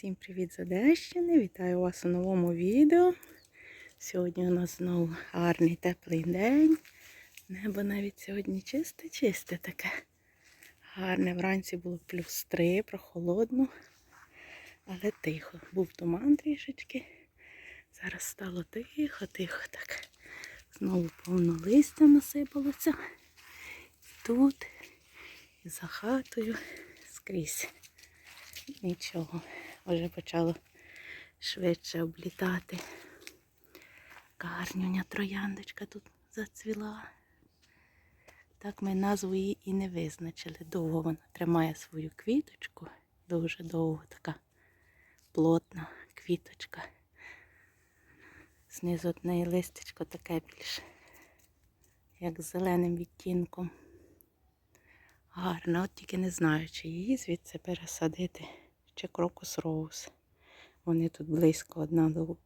Всім привіт з Одещини! Вітаю вас у новому відео. Сьогодні у нас знову гарний теплий день. Небо навіть сьогодні чисте-чисте таке. Гарне. Вранці було плюс 3, прохолодно, але тихо. Був туман трішечки. Зараз стало тихо, тихо так. Знову повно листя насипалося. Тут, за хатою, скрізь. Нічого, вже почало швидше облітати. Гарнюня трояндочка тут зацвіла. Так ми назву її і не визначили. Довго вона тримає свою квіточку. Дуже довго така плотна квіточка. Знизу от неї листечко таке більш, як з зеленим відтінком. Гарна, от тільки не знаю, чи її звідси пересадити, чи крокус роуз. Вони тут близько одна до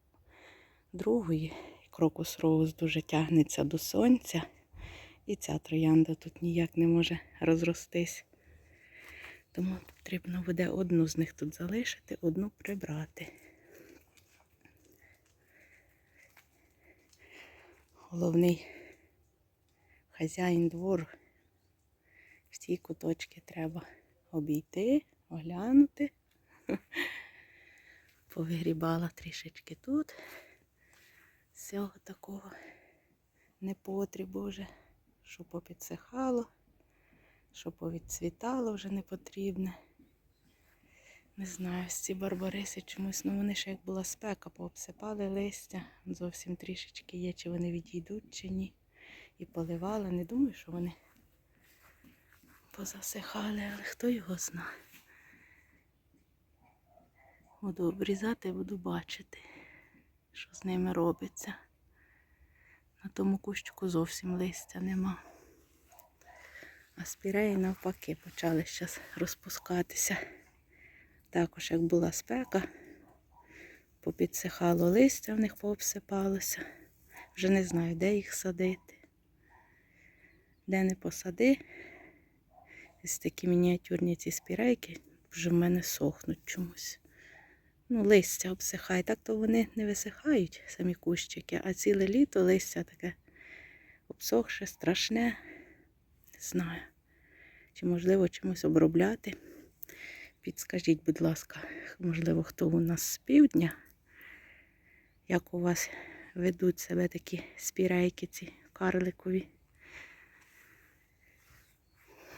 другої. Крокус роуз дуже тягнеться до сонця. І ця троянда тут ніяк не може розростись. Тому потрібно буде одну з них тут залишити, одну прибрати. Головний хазяїн двору всі куточки треба обійти, оглянути. Повигрібала трішечки тут. Всього такого непотрібу вже, що попідсихало, що повідцвітало вже не потрібне. Не знаю, ці барбариси чомусь, ну вони ще як була спека, пообсипали листя. Зовсім трішечки є, чи вони відійдуть, чи ні. І поливали. Не думаю, що вони позасихали, але хто його зна. Буду обрізати, буду бачити, що з ними робиться. На тому кущику зовсім листя нема. А спіреї навпаки почали зараз розпускатися. Також, як була спека, попідсихало листя, в них пообсипалося. Вже не знаю, де їх садити. Де не посади. Ось такі мініатюрні ці спірейки вже в мене сохнуть чомусь. Ну, листя обсихає. Так то вони не висихають, самі кущики, а ціле літо листя таке обсохше, страшне. Не знаю. Чи можливо чимось обробляти. Підскажіть, будь ласка, можливо, хто у нас з півдня, як у вас ведуть себе такі спірейки, ці карликові.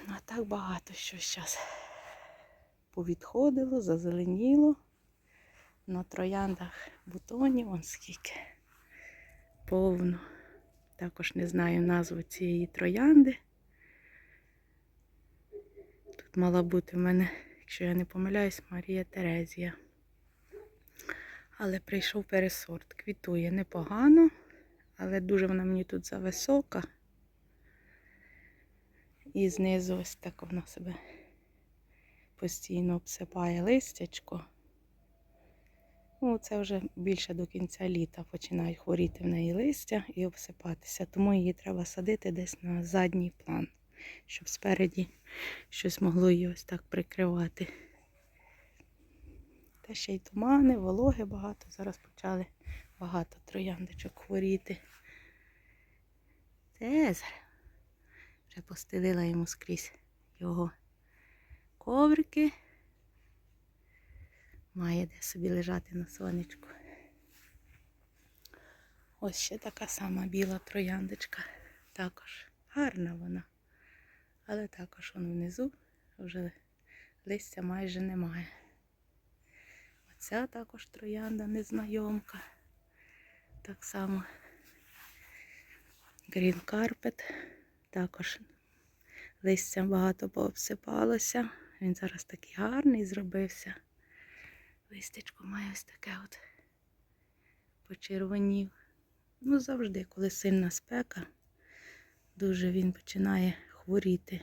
Ну, а так багато що зараз повідходило, зазеленіло. На трояндах бутонів, вон скільки повно. Також не знаю назву цієї троянди. Тут мала бути в мене, якщо я не помиляюсь, Марія Терезія. Але прийшов пересорт. Квітує непогано, але дуже вона мені тут зависока. І знизу ось так вона себе постійно обсипає листячко. Ну, це вже більше до кінця літа починають хворіти в неї листя і обсипатися. Тому її треба садити десь на задній план, щоб спереді щось могло її ось так прикривати. Та ще й тумани, вологи багато. Зараз почали багато трояндичок хворіти. Цезар. Вже постелила йому скрізь його коврики. Має де собі лежати на сонечку. Ось ще така сама біла трояндочка. Також гарна вона. Але також вон внизу вже листя майже немає. Оця також троянда незнайомка. Так само Green Carpet. Також листя багато пообсипалося. Він зараз такий гарний зробився. Листечко має ось таке от почервонів. Ну, завжди, коли сильна спека, дуже він починає хворіти.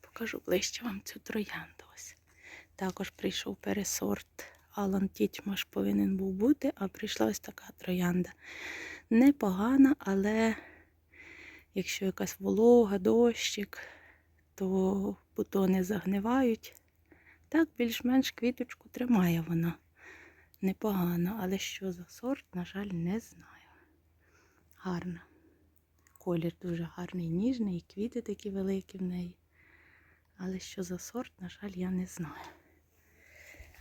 Покажу ближче вам цю троянду. ось. Також прийшов пересорт. Алан Тітьмаш повинен був бути, а прийшла ось така троянда. Непогана, але якщо якась волога, дощик, то бутони загнивають. Так, більш-менш квіточку тримає вона. Непогано, але що за сорт, на жаль, не знаю. Гарна. Колір дуже гарний, ніжний, і квіти такі великі в неї. Але що за сорт, на жаль, я не знаю.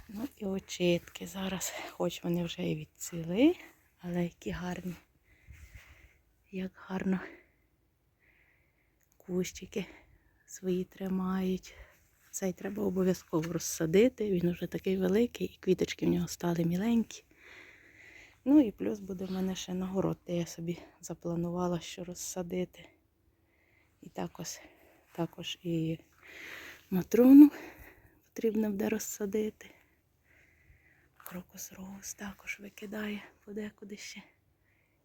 Ну і очітки зараз, хоч вони вже і відцвіли, але які гарні. Як гарно кущики свої тримають. Цей треба обов'язково розсадити. Він вже такий великий, і квіточки в нього стали міленькі. Ну і плюс буде в мене ще нагород, де я собі запланувала, що розсадити. І також, також і матрону потрібно буде розсадити. Крокус роуз також викидає подекуди ще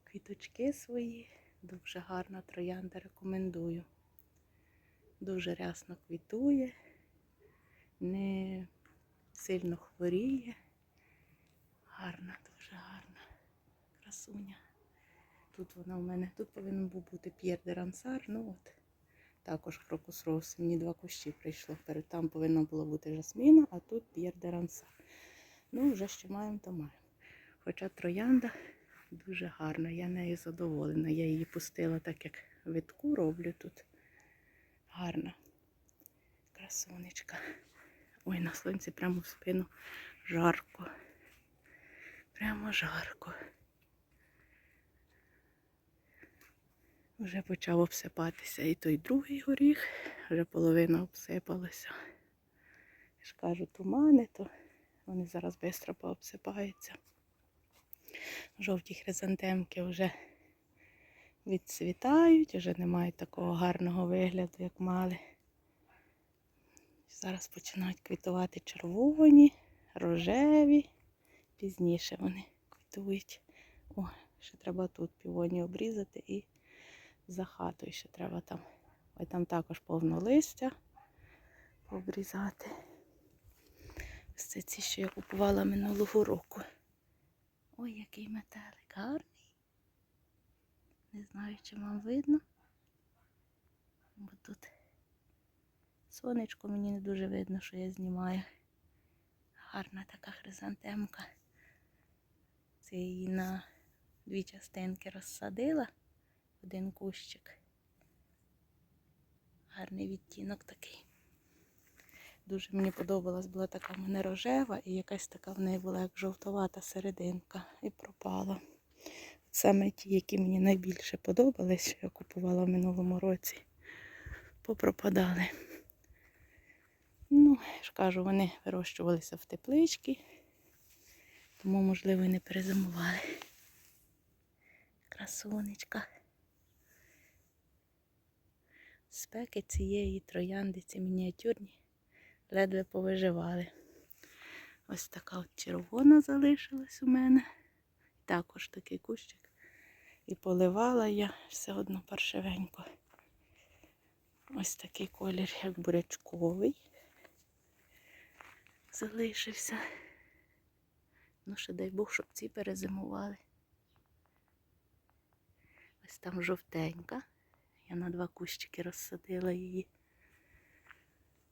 квіточки свої. Дуже гарна троянда, рекомендую. Дуже рясно квітує, не сильно хворіє. Гарна, дуже гарна красуня. Тут вона у мене, тут повинен був бути П'єр де Рансар, ну от. Також крокус роуз. Мені два кущі прийшло. Перед там повинна була бути жасміна, а тут П'єр де Рансар. Ну, вже що маємо, то маємо. Хоча троянда дуже гарна, я нею задоволена. Я її пустила так, як витку роблю тут. Гарна. Красунечка. Ой, на сонці прямо в спину жарко. Прямо жарко. Вже почав обсипатися і той другий горіх, вже половина обсипалася. Я ж кажу, тумани, то вони зараз швидко пообсипаються. Жовті хризантемки вже відцвітають, вже не мають такого гарного вигляду, як мали. Зараз починають квітувати червоні, рожеві. Пізніше вони квітують. О, ще треба тут півоні обрізати і за хатою ще треба там. Ой, там також повно листя пообрізати. Ось це ці, що я купувала минулого року. Ой, який метелик гарний. Не знаю, чи вам видно. Бо тут сонечко мені не дуже видно, що я знімаю. Гарна така хризантемка. Це її на дві частинки розсадила. Один кущик. Гарний відтінок такий. Дуже мені подобалась, була така в мене рожева і якась така в неї була як жовтовата серединка і пропала. Саме ті, які мені найбільше подобались, що я купувала в минулому році, попропадали. Ну, я ж кажу, вони вирощувалися в тепличці, тому, можливо, і не перезимували. Красунечка. Спеки цієї троянди, ці мініатюрні, ледве повиживали. Ось така от червона залишилась у мене. Також такий кущик. І поливала я все одно паршивенько. Ось такий колір, як бурячковий. Залишився. Ну, ще дай Бог, щоб ці перезимували. Ось там жовтенька. Я на два кущики розсадила її.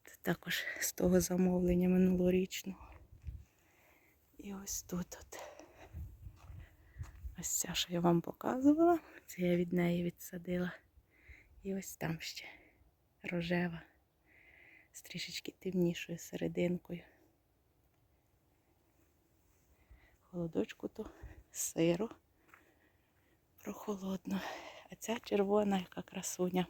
Це також з того замовлення минулорічного. І ось тут от. Ось ця, що я вам показувала. Це я від неї відсадила. І ось там ще рожева. З трішечки темнішою серединкою. Холодочку то сиро. Прохолодно. А ця червона, яка красуня.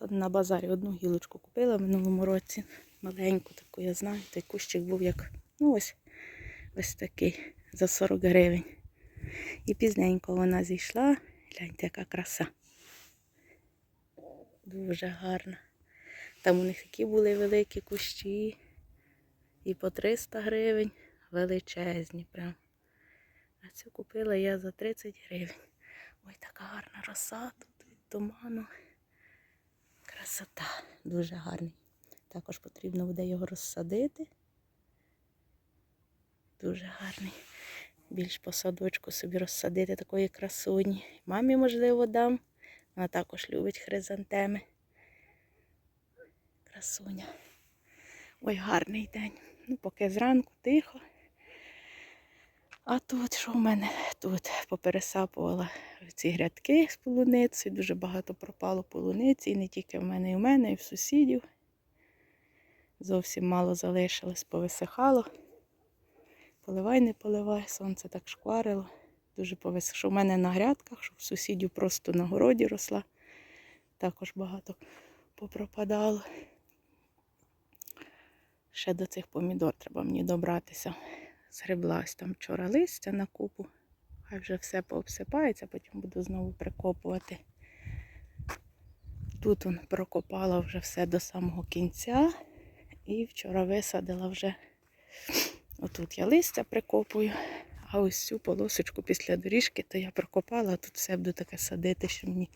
На базарі одну гілочку купила в минулому році. Маленьку таку, я знаю. Той кущик був як, ну ось ось такий, за 40 гривень. І пізненько вона зійшла. Гляньте, яка краса. Дуже гарна. Там у них такі були великі кущі. І по 300 гривень. Величезні прям. А цю купила я за 30 гривень. Ой, така гарна роса тут від туману. Красота, дуже гарний. Також потрібно буде його розсадити. Дуже гарний. Більш по садочку собі розсадити такої красуні. Мамі, можливо, дам. Вона також любить хризантеми. Красуня. Ой, гарний день. Ну, поки зранку тихо. А тут що в мене? Тут попересапувала ці грядки з полуницею. Дуже багато пропало полуниці. І не тільки в мене, і в мене, і в сусідів. Зовсім мало залишилось, повисихало. Поливай, не поливай, сонце так шкварило. Дуже повисихало. Що в мене на грядках, що в сусідів просто на городі росла. Також багато попропадало. Ще до цих помідор треба мені добратися. Згреблась там вчора листя на купу. Хай вже все пообсипається, потім буду знову прикопувати. Тут он прокопала вже все до самого кінця. І вчора висадила вже. Отут я листя прикопую, а ось цю полосочку після доріжки, то я прокопала, а тут все буду таке садити, що мені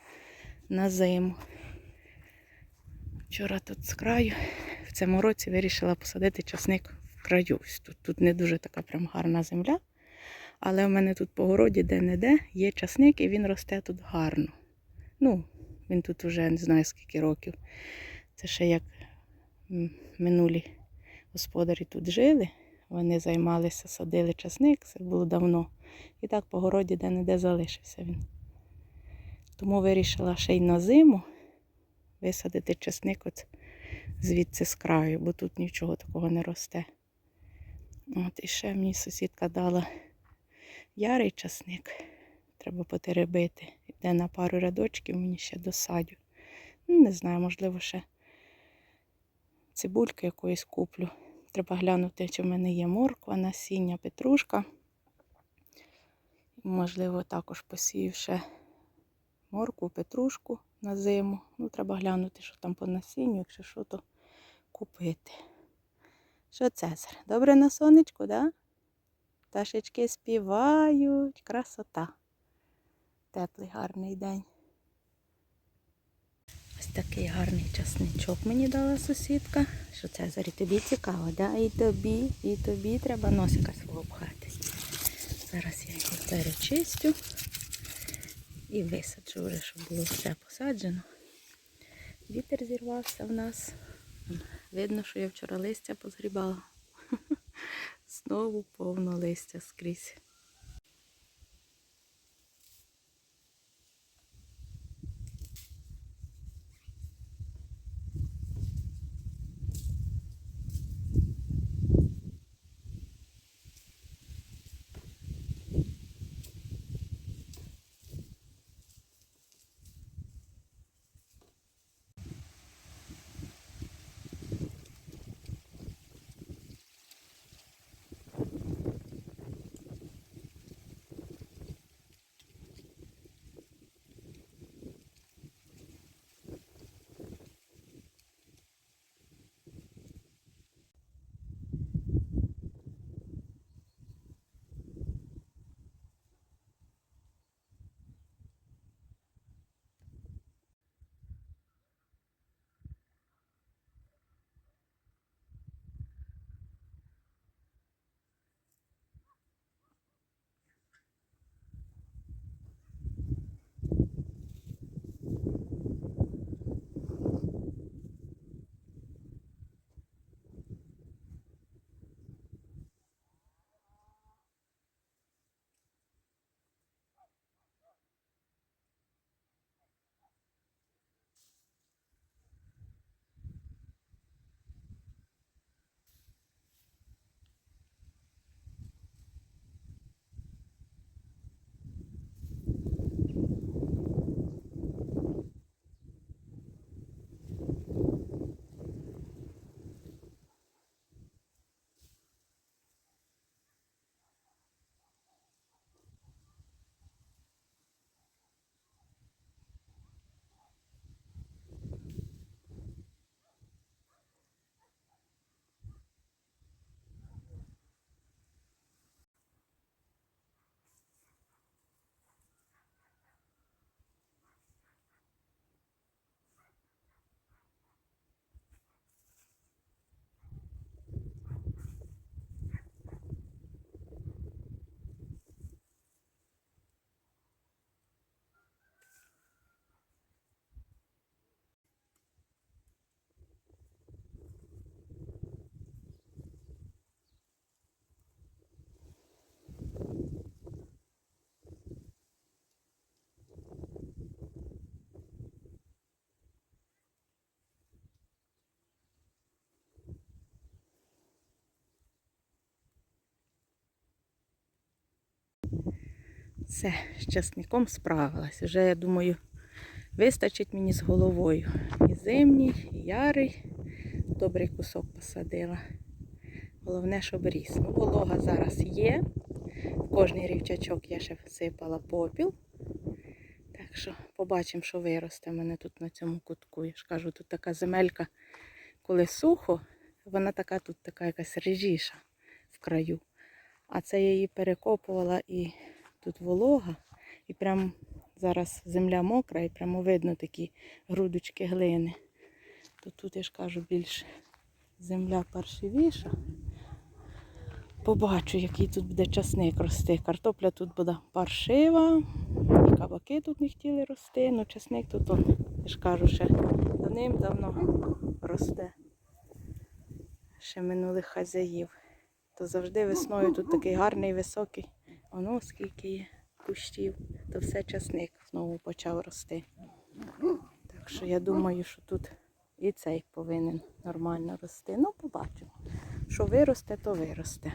на зиму. Вчора тут з краю, в цьому році вирішила посадити часник краю. Тут, тут не дуже така прям гарна земля. Але в мене тут по городі де-не-де є часник і він росте тут гарно. Ну, він тут вже не знаю скільки років. Це ще як минулі господарі тут жили. Вони займалися, садили часник, це було давно. І так по городі де-не-де залишився він. Тому вирішила ще й на зиму висадити часник от звідси з краю, бо тут нічого такого не росте. От і ще мені сусідка дала ярий часник. Треба потеребити. Йде на пару рядочків, мені ще досадю. Ну, не знаю, можливо, ще цибульки якоїсь куплю. Треба глянути, чи в мене є морква, насіння, петрушка. Можливо, також посію ще моркву, петрушку на зиму. Ну, треба глянути, що там по насінню, якщо що, то купити. Що Цезар? Добре на сонечку, да? Пташечки співають. Красота. Теплий гарний день. Ось такий гарний часничок мені дала сусідка. Що Цезарі, тобі цікаво, да? І тобі, і тобі треба носика свого пхати. Зараз я його перечистю і висаджу вже, щоб було все посаджено. Вітер зірвався в нас. Видно, що я вчора листя позгрібала. Знову повно листя скрізь. Все, з часником справилась. Вже, я думаю, вистачить мені з головою. І зимній, і ярий. Добрий кусок посадила. Головне, щоб ріс. Ну, волога зараз є. В кожний рівчачок я ще всипала попіл. Так що побачимо, що виросте в мене тут на цьому кутку. Я ж кажу, тут така земелька, коли сухо, вона така тут така якась режіша в краю. А це я її перекопувала і тут волога. І прям зараз земля мокра, і прямо видно такі грудочки глини. То тут я ж кажу більш земля паршивіша. Побачу, який тут буде часник рости. Картопля тут буде паршива, і кабаки тут не хотіли рости, ну часник тут, он, я ж кажу, ще давним-давно росте. Ще минулих хазяїв. То завжди весною тут такий гарний високий. Воно скільки є кущів, то все часник знову почав рости. Так що я думаю, що тут і цей повинен нормально рости. Ну, побачимо. Що виросте, то виросте.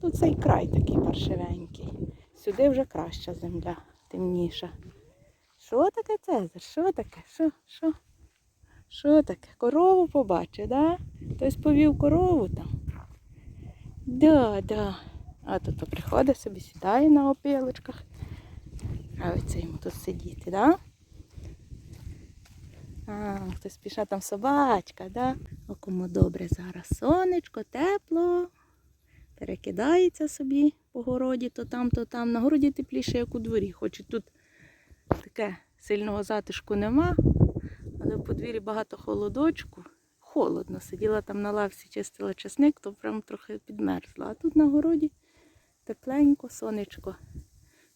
Тут цей край такий паршивенький. Сюди вже краща земля, темніша. Що таке Цезар? Що таке? Що? Що? Що таке? Корову побачив, да? Хтось повів корову там. Да, да. А тут приходить собі, сідає на опілочках. Оце йому тут сидіти, да? А, хтось піша там собачка, да? О, кому добре зараз. Сонечко, тепло. Перекидається собі по городі, то там, то там. На городі тепліше, як у дворі. Хоч і тут таке сильного затишку нема, але в подвір'ї багато холодочку. Холодно. Сиділа там на лавці, чистила часник, то прям трохи підмерзла. А тут на городі тепленько, сонечко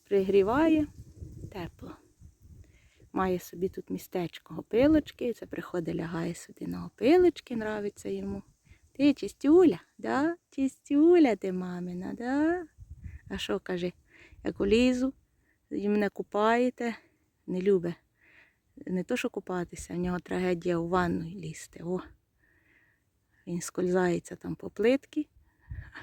пригріває, тепло. Має собі тут містечко опилочки, це приходить, лягає сюди на опилочки, нравиться йому. Ти чистюля, да? Чистюля ти мамина, да? А що каже, як улізу, мене купаєте, не любить. Не то, що купатися, в нього трагедія у ванну лізти. О. Він скользається там по плитки.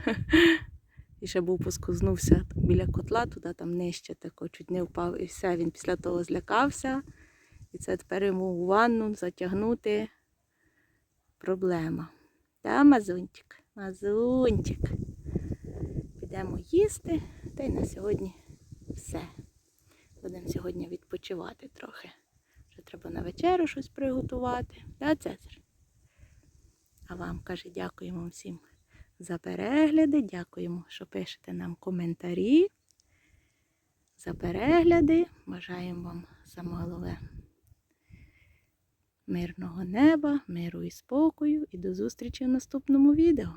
І ще був поскознувся біля котла, туди там нижче тако, чуть не впав. І все, він після того злякався. І це тепер йому у ванну затягнути проблема. Та, мазунчик, мазунчик. Підемо їсти, та й на сьогодні все. Будемо сьогодні відпочивати трохи. Вже треба на вечерю щось приготувати. Да, Цезар? А вам каже, дякуємо всім за перегляди. Дякуємо, що пишете нам коментарі. За перегляди. Бажаємо вам самого голове мирного неба, миру і спокою. І до зустрічі в наступному відео.